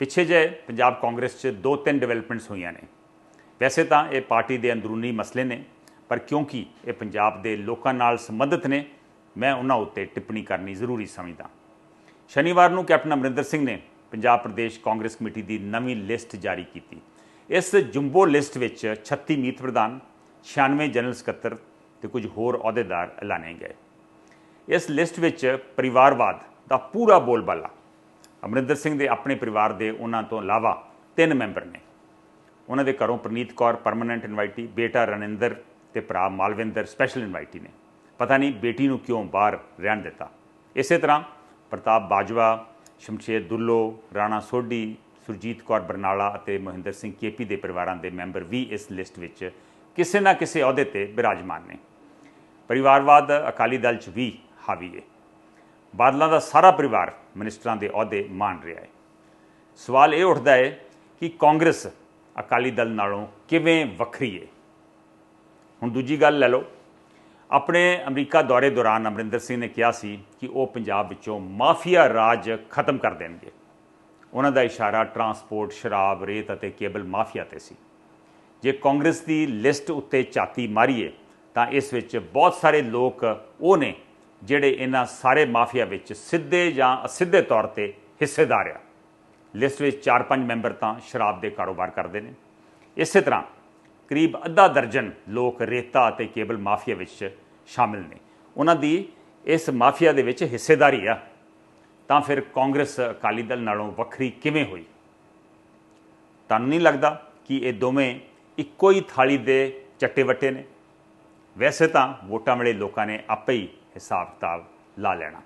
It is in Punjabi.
ਪਿੱਛੇ ਜੇ ਪੰਜਾਬ ਕਾਂਗਰਸ 'ਚ ਦੋ ਤਿੰਨ ਡਿਵੈਲਪਮੈਂਟਸ ਹੋਈਆਂ ਨੇ। ਵੈਸੇ ਤਾਂ ਇਹ ਪਾਰਟੀ ਦੇ ਅੰਦਰੂਨੀ ਮਸਲੇ ਨੇ, ਪਰ ਕਿਉਂਕਿ ਇਹ ਪੰਜਾਬ ਦੇ ਲੋਕਾਂ ਨਾਲ ਸੰਬੰਧਿਤ ਨੇ, ਮੈਂ ਉਹਨਾਂ ਉੱਤੇ ਟਿੱਪਣੀ ਕਰਨੀ ਜ਼ਰੂਰੀ ਸਮਝਦਾ ਸ਼ਨੀਵਾਰ ਨੂੰ ਕੈਪਟਨ ਅਮਰਿੰਦਰ ਸਿੰਘ ਨੇ ਪੰਜਾਬ ਪ੍ਰਦੇਸ਼ ਕਾਂਗਰਸ ਕਮੇਟੀ ਦੀ ਨਵੀਂ ਲਿਸਟ ਜਾਰੀ ਕੀਤੀ। ਇਸ ਜੰਬੋ ਲਿਸਟ ਵਿੱਚ 36 ਮੀਤ ਪ੍ਰਧਾਨ 96 ਜਨਰਲ ਸਕੱਤਰ ਤੇ ਕੁਝ ਹੋਰ ਅਹੁਦੇਦਾਰ ਐਲਾਨੇ ਗਏ। ਇਸ ਲਿਸਟ ਵਿੱਚ ਪਰਿਵਾਰਵਾਦ ਦਾ ਪੂਰਾ ਬੋਲਬਾਲਾ ਅਮਰਿੰਦਰ ਸਿੰਘ ਦੇ ਆਪਣੇ ਪਰਿਵਾਰ ਦੇ ਉਹਨਾਂ ਤੋਂ ਇਲਾਵਾ ਤਿੰਨ ਮੈਂਬਰ ਨੇ। ਉਹਨਾਂ ਦੇ ਘਰੋਂ ਪ੍ਰਨੀਤ ਕੌਰ ਪਰਮਨੈਂਟ ਇਨਵਾਈਟੀ ਬੇਟਾ ਰਣਿੰਦਰ ਤੇ ਭਰਾ ਮਾਲਵਿੰਦਰ ਸਪੈਸ਼ਲ ਇਨਵਾਈਟੀ ਨੇ। ਪਤਾ ਨਹੀਂ ਬੇਟੀ ਨੂੰ ਕਿਉਂ ਬਾਹਰ ਰਹਿਣ ਦਿੱਤਾ। ਇਸੇ ਤਰ੍ਹਾਂ ਪ੍ਰਤਾਪ ਬਾਜਵਾ, ਸ਼ਮਸ਼ੇਰ ਦੁੱਲੋ, ਰਾਣਾ ਸੋਢੀ, ਸੁਰਜੀਤ ਕੌਰ ਬਰਨਾਲਾ ਅਤੇ ਮਹਿੰਦਰ ਸਿੰਘ ਕੇਪੀ ਦੇ ਪਰਿਵਾਰਾਂ ਦੇ ਮੈਂਬਰ ਵੀ ਇਸ ਲਿਸਟ ਵਿੱਚ ਕਿਸੇ ਨਾ ਕਿਸੇ ਅਹੁਦੇ ਤੇ ਬਿਰਾਜਮਾਨ ਨੇ। ਪਰਿਵਾਰਵਾਦ ਅਕਾਲੀ ਦਲ 'ਚ ਵੀ ਹਾਵੀ ਹੈ ਬਾਦਲਾਂ ਦਾ ਸਾਰਾ ਪਰਿਵਾਰ ਮਿਨਿਸਟਰਾਂ ਦੇ ਅਹੁਦੇ ਮਾਣ ਰਿਹਾ ਹੈ। ਸਵਾਲ ਇਹ ਉੱਠਦਾ ਹੈ ਕਿ ਕਾਂਗਰਸ ਅਕਾਲੀ ਦਲ ਨਾਲੋਂ ਕਿਵੇਂ ਵੱਖਰੀ ਹੈ? ਹੁਣ ਦੂਜੀ ਗੱਲ ਲੈ ਲਓ। ਆਪਣੇ ਅਮਰੀਕਾ ਦੌਰੇ ਦੌਰਾਨ ਅਮਰਿੰਦਰ ਸਿੰਘ ਨੇ ਕਿਹਾ ਸੀ ਕਿ ਉਹ ਪੰਜਾਬ ਵਿੱਚੋਂ ਮਾਫੀਆ ਰਾਜ ਖਤਮ ਕਰ ਦੇਣਗੇ। ਉਹਨਾਂ ਦਾ ਇਸ਼ਾਰਾ ਟਰਾਂਸਪੋਰਟ, ਸ਼ਰਾਬ, ਰੇਤ ਅਤੇ ਕੇਬਲ ਮਾਫੀਆ ਤੇ ਸੀ। ਜੇ ਕਾਂਗਰਸ ਦੀ ਲਿਸਟ ਉੱਤੇ ਝਾਤੀ ਮਾਰੀਏ, ਤਾਂ ਇਸ ਵਿੱਚ ਬਹੁਤ ਸਾਰੇ ਲੋਕ ਉਹ ਨੇ ਜਿਹੜੇ ਇਹਨਾਂ ਸਾਰੇ ਮਾਫੀਆ ਵਿੱਚ ਸਿੱਧੇ ਜਾਂ ਅਸਿੱਧੇ ਤੌਰ ਤੇ ਹਿੱਸੇਦਾਰ ਆ। ਲਿਸਟ ਵਿੱਚ 4-5 ਮੈਂਬਰ ਤਾਂ ਸ਼ਰਾਬ ਦੇ ਕਾਰੋਬਾਰ ਕਰਦੇ ਨੇ। ਇਸੇ ਤਰ੍ਹਾਂ ਕਰੀਬ ਅੱਧਾ ਦਰਜਨ ਲੋਕ ਰੇਤਾ ਅਤੇ ਕੇਬਲ ਮਾਫੀਆ ਵਿੱਚ ਸ਼ਾਮਿਲ ਨੇ। ਉਹਨਾਂ ਦੀ ਇਸ ਮਾਫੀਆ ਦੇ ਵਿੱਚ ਹਿੱਸੇਦਾਰੀ ਆ। ਤਾਂ ਫਿਰ ਕਾਂਗਰਸ ਅਕਾਲੀ ਦਲ ਨਾਲੋਂ ਵੱਖਰੀ ਕਿਵੇਂ ਹੋਈ? ਤੁਹਾਨੂੰ ਨਹੀਂ ਲੱਗਦਾ ਕਿ ਇਹ ਦੋਵੇਂ ਇੱਕੋ ਹੀ ਥਾਲੀ ਦੇ ਚੱਟੇ ਵੱਟੇ ਨੇ? ਵੈਸੇ ਤਾਂ ਵੋਟਾਂ ਵੇਲੇ ਲੋਕਾਂ ਨੇ ਆਪੇ ਹੀ ਹਿਸਾਬ ਕਿਤਾਬ ਲਾ ਲੈਣਾ।